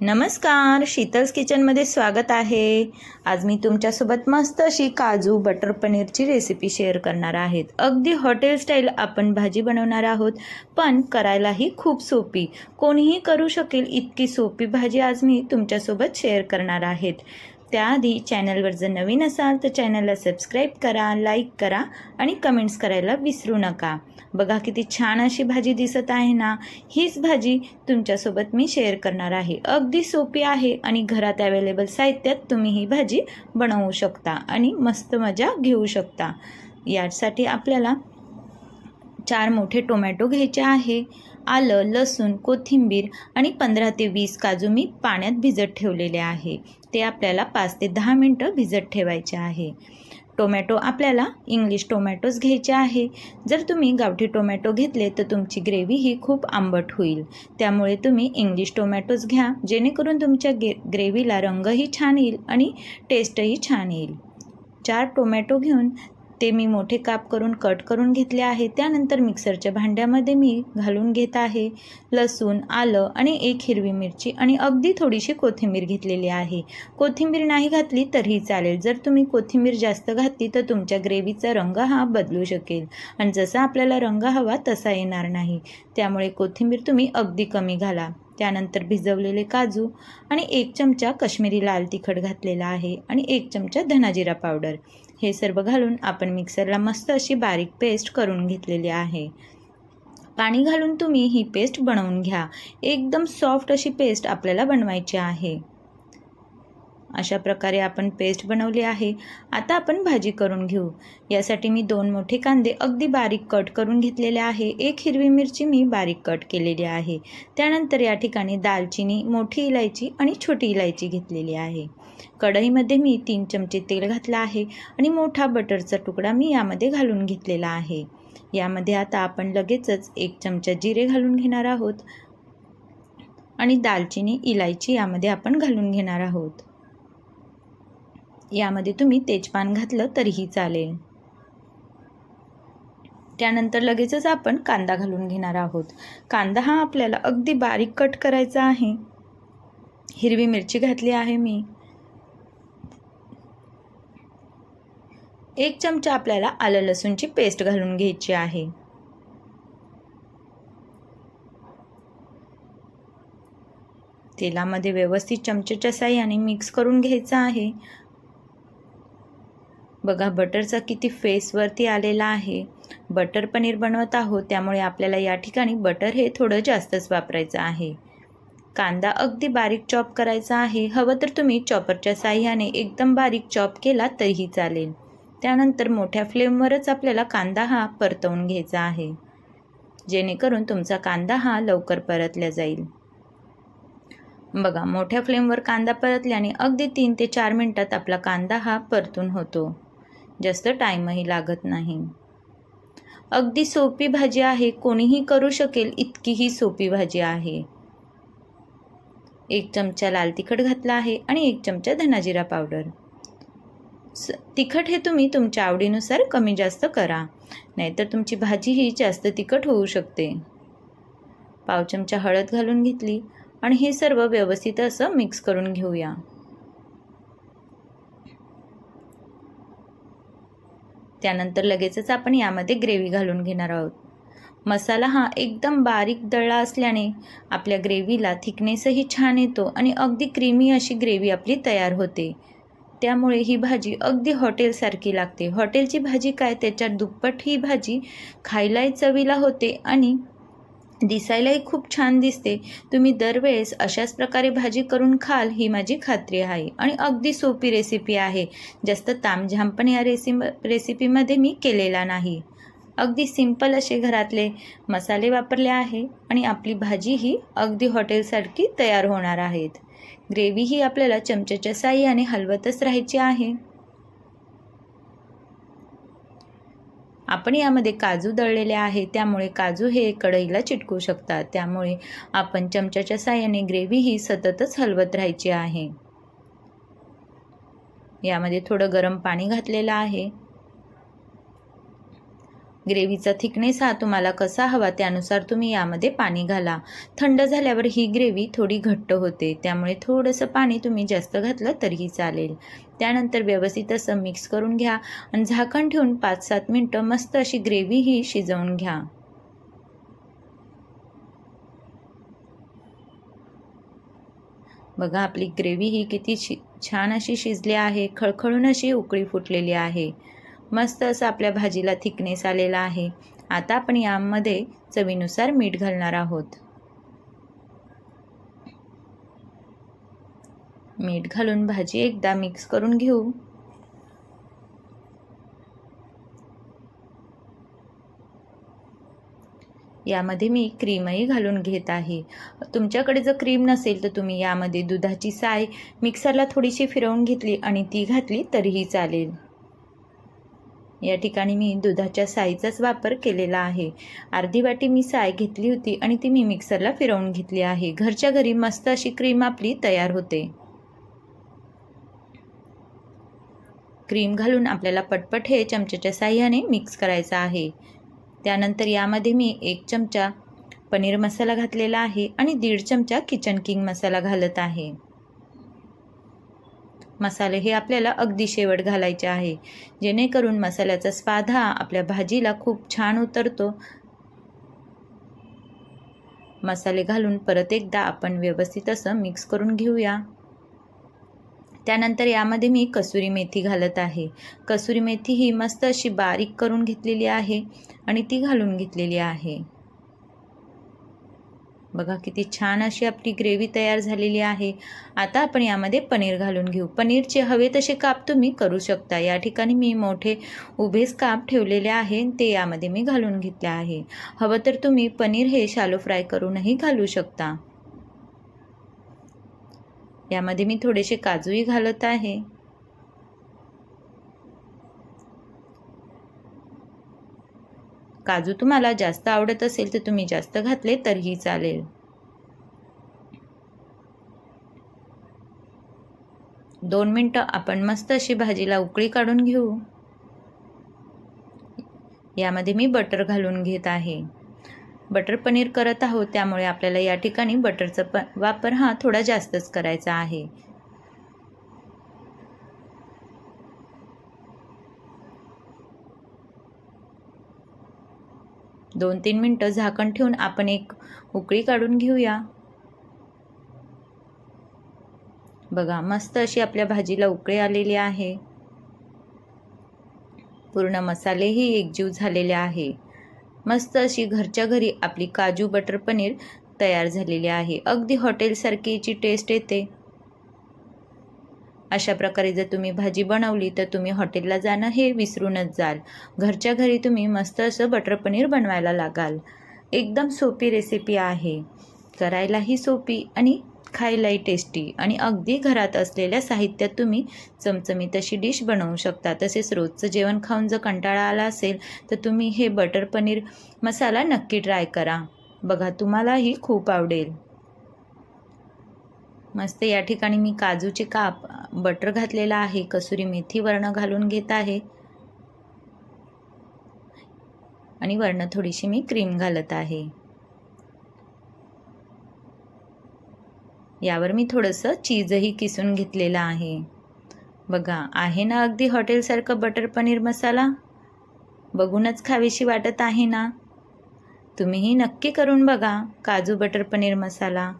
नमस्कार शीतल्स किचनमध्ये स्वागत आहे. आज मी तुमच्यासोबत मस्त अशी काजू बटर पनीरची रेसिपी शेअर करणार आहेत. अगदी हॉटेल स्टाईल आपण भाजी बनवणार आहोत पण करायलाही खूप सोपी. कोणीही करू शकेल इतकी सोपी भाजी आज मी तुमच्यासोबत शेअर करणार आहेत. त्याआधी चॅनलवर जर नवीन असाल तर चॅनलला सबस्क्राईब करा लाईक करा आणि कमेंट्स करायला विसरू नका. बघा किती छान अशी भाजी दिसत आहे ना? हीच भाजी तुमच्यासोबत मी शेअर करणार आहे. अगदी सोपी आहे आणि घरात अवेलेबल साहित्यात तुम्ही ही भाजी बनवू शकता आणि मस्त मजा घेऊ शकता. यासाठी आपल्याला चार मोठे टोमॅटो घ्यायचे आहे. आलं लसूण कोथिंबीर आणि पंधरा ते वीस काजू मी पाण्यात भिजत ठेवलेले आहे. ते आपल्याला पाच ते दहा मिनटं भिजत ठेवायचे आहे. टोमॅटो आपल्याला इंग्लिश टोमॅटोज घ्यायचे आहे. जर तुम्ही गावठी टोमॅटो घेतले तर तुमची ग्रेव्ही ही खूप आंबट होईल. त्यामुळे तुम्ही इंग्लिश टोमॅटोज घ्या जेणेकरून तुमच्या गे ग्रेव्हीला रंगही छान येईल आणि टेस्टही छान येईल. चार टोमॅटो घेऊन ते मी मोठे काप करून कट करून घेतले आहे. त्यानंतर मिक्सरच्या भांड्यामध्ये मी घालून घेत आहे. लसूण आलं आणि एक हिरवी मिरची आणि अगदी थोडीशी कोथिंबीर घेतलेली आहे. कोथिंबीर नाही घातली तरीही चालेल. जर तुम्ही कोथिंबीर जास्त घातली तर तुमच्या ग्रेव्हीचा रंग हा बदलू शकेल. आणि जसा आपल्याला रंग हवा तसा येणार नाही. त्यामुळे कोथिंबीर तुम्ही अगदी कमी घाला. त्यानंतर भिजवलेले काजू आणि एक चमचा कश्मीरी लाल तिखट घातलेला आहे आणि एक चमचा धनाजिरा पावडर. हे सर्व घालून आपण मिक्सरला मस्त अशी बारीक पेस्ट करून घेतलेली आहे. पाणी घालून तुम्ही ही पेस्ट बनवून घ्या. एकदम सॉफ्ट अशी पेस्ट आपल्याला बनवायची आहे. अशा प्रकारे आपण पेस्ट बनवली आहे. आता आपण भाजी करून घेऊ. यासाठी मी दोन मोठे कांदे अगदी बारीक कट करून घेतलेले आहे. एक हिरवी मिरची मी बारीक कट केलेली आहे. त्यानंतर या ठिकाणी दालचिनी मोठी इलायची आणि छोटी इलायची घेतलेली आहे. कढईमध्ये मी तीन चमचे तेल घातलं आहे आणि मोठा बटरचा तुकडा मी यामध्ये घालून घेतलेला आहे. यामध्ये आता आपण लगेचच एक चमचा जिरे घालून घेणार आहोत आणि दालचिनी इलायची यामध्ये आपण घालून घेणार आहोत. यामध्ये तुम्ही तेजपान घातलं तरीही चालेल. त्यानंतर लगेचच आपण कांदा घालून घेणार आहोत. कांदा हा आपल्याला अगदी बारीक कट करायचा आहे. हिरवी मिरची घातली आहे मी. एक चमचा आपल्याला आलं लसूणची पेस्ट घालून घ्यायची आहे. तेलामध्ये व्यवस्थित चमचेच्या साह्याने मिक्स करून घ्यायचं आहे. बघा बटरचा किती फेसवरती आलेला आहे. बटर पनीर बनवत आहोत त्यामुळे आपल्याला या ठिकाणी बटर हे थोडं जास्तच वापरायचं आहे. कांदा अगदी बारीक चॉप करायचा आहे. हवं तर तुम्ही चॉपरच्या साह्याने एकदम बारीक चॉप केला तरीही चालेल. त्यानंतर मोठ्या फ्लेमवरच आपल्याला कांदा हा परतवून घ्यायचा आहे. जेणेकरून तुमचा कांदा हा लवकर परतल्या जाईल. बघा मोठ्या फ्लेमवर कांदा परतल्याने अगदी तीन ते चार मिनटात आपला कांदा हा परतून होतो. जास्त टाईमही लागत नाही. अगदी सोपी भाजी आहे कोणीही करू शकेल इतकी ही सोपी भाजी आहे. एक चमचा लाल तिखट घातला आहे आणि एक चमचा धनाजिरा पावडर स तिखट हे तुम्ही तुमच्या आवडीनुसार कमी जास्त करा नाहीतर तुमची भाजी ही जास्त तिखट होऊ शकते. पाव चमचा हळद घालून घेतली आणि हे सर्व व्यवस्थित असं मिक्स करून घेऊया. त्यानंतर लगेचच आपण यामध्ये ग्रेव्ही घालून घेणार आहोत. मसाला हा एकदम बारीक दळला असल्याने आपल्या ग्रेव्हीला थिकनेसही छान येतो आणि अगदी क्रीमी अशी ग्रेव्ही आपली तयार होते. त्यामुळे ही भाजी अगदी हॉटेलसारखी लागते. हॉटेलची भाजी काय? त्याच्यात दुप्पट ही भाजी खायलाही चवीला होते आणि दिसायलाही खूप छान दिसते. तुम्ही दरवेळेस अशाच प्रकारे भाजी करून खाल ही माझी खात्री आहे. आणि अगदी सोपी रेसिपी आहे. जास्त तामझाम पण या रेसि रेसिपीमध्ये मी केलेला नाही. अगदी सिंपल असे घरातले मसाले वापरले आहे आणि आपली भाजी ही अगदी हॉटेलसारखी तयार होणार आहेत. ग्रेव्ही ही आपल्याला चमच्याच्या साह्याने हलवतच राहायची आहे. आपण यामध्ये काजू दळलेले आहे त्यामुळे काजू हे कढईला चिटकू शकतात. त्यामुळे आपण चमच्याच्या साह्याने ग्रेव्ही ही सततच हलवत राहायची आहे. यामध्ये थोडं गरम पाणी घातलेलं आहे. ग्रेव्हीचा थिकनेस हा तुम्हाला कसा हवा त्यानुसार तुम्ही यामध्ये पाणी घाला. थंड झाल्यावर ही ग्रेव्ही थोडी घट्ट होते. त्यामुळे थोडंसं पाणी तुम्ही जास्त घातलं तरीही चालेल. त्यानंतर व्यवस्थित असं मिक्स करून घ्या आणि झाकण ठेवून पाच सात मिनटं मस्त अशी ग्रेव्ही ही शिजवून घ्या. बघा आपली ग्रेव्ही ही किती शि छान अशी शिजली आहे. खळखळून अशी उकळी फुटलेली आहे. मस्त असं आपल्या भाजीला थिकनेस आलेला आहे. आता आपण यामध्ये चवीनुसार मीठ घालणार आहोत. मीठ घालून भाजी एकदा मिक्स करून घेऊ. यामध्ये मी क्रीमही घालून घेत आहे. तुमच्याकडे जर क्रीम नसेल तर तुम्ही यामध्ये दुधाची साय मिक्सरला थोडीशी फिरवून घेतली आणि ती घातली तरीही चालेल. या ठिकाणी मी दुधाच्या साईचाच वापर केलेला आहे. अर्धी वाटी मी साय घेतली होती आणि ती मी मिक्सरला फिरवून घेतली आहे. घरच्या घरी मस्त अशी क्रीम आपली तयार होते. क्रीम घालून आपल्याला पटपट हे चमच्याच्या साह्याने मिक्स करायचं आहे. त्यानंतर यामध्ये मी एक चमचा पनीर मसाला घातलेला आहे आणि दीड चमचा किचन किंग मसाला घालत आहे. मसाले हे आपल्याला अगदी शेवट घालायचे आहे. जेणेकरून मसाल्याचा स्वाद हा आपल्या भाजीला खूप छान उतरतो. मसाले घालून परत एकदा आपण व्यवस्थित असं मिक्स करून घेऊया. त्यानंतर यामध्ये मी कसुरी मेथी घालत आहे. कसुरी मेथी ही मस्त अशी बारीक करून घेतलेली आहे आणि ती घालून घेतलेली आहे. बघा किती छान अशी आपली ग्रेव्ही तयार झालेली आहे. आता आपण यामध्ये पनीर घालून घेऊ. पनीरचे हवे तसे काप तुम्ही करू शकता. या ठिकाणी मी मोठे उभेच काप ठेवलेले आहे. ते यामध्ये मी घालून घेतले आहे. हवं तर तुम्ही पनीर हे शालो फ्राय करूनही घालू शकता. यामध्ये मी थोडेसे काजूही घालत आहे. काजू तुम्हाला जास्त आवडत असेल तर तुम्ही जास्त घातले तरीही चालेल. दोन मिनटं आपण मस्त अशी भाजीला उकळी काढून घेऊ. यामध्ये मी बटर घालून घेत आहे. बटर पनीर करत आहोत त्यामुळे आपल्याला या ठिकाणी बटरचा प वापर हा थोडा जास्तच करायचा आहे. दोन तीन मिनटं झाकण ठेवून आपण एक उकळी काढून घेऊया. बघा मस्त अशी आपल्या भाजीला उकळी आलेली आहे. पूर्ण मसालेही एकजीव झालेले आहे. मस्त अशी घरच्या घरी आपली काजू बटर पनीर तयार झालेली आहे. अगदी हॉटेलसारखीची टेस्ट येते. अशा प्रकारे जर तुम्ही भाजी बनवली तर तुम्ही हॉटेलला जाणं हे विसरूनच जाल. घरच्या घरी तुम्ही मस्त असं बटर पनीर बनवायला लागाल. एकदम सोपी रेसिपी आहे. करायलाही सोपी आणि खायलाही टेस्टी आणि अगदी घरात असलेल्या साहित्यात तुम्ही चमचमीत अशी डिश बनवू शकता. तसेच रोजचं जेवण खाऊन जर कंटाळा आला असेल तर तुम्ही हे बटर पनीर मसाला नक्की ट्राय करा. बघा तुम्हालाही खूप आवडेल. मस्त या ठिकाणी मी काजूचे काप बटर घातलेला आहे कसुरी मेथी वर्ण घालून घेत आहे. आणि वर्ण थोडीशी मी क्रीम घालत आहे. यावर मी थोडंसं चीजही किसून घेतलेलं आहे. बघा आहे ना अगदी हॉटेलसारखं बटर पनीर मसाला? बघूनच खावीशी वाटत आहे ना? तुम्हीही नक्की करून बघा काजू बटर पनीर मसाला.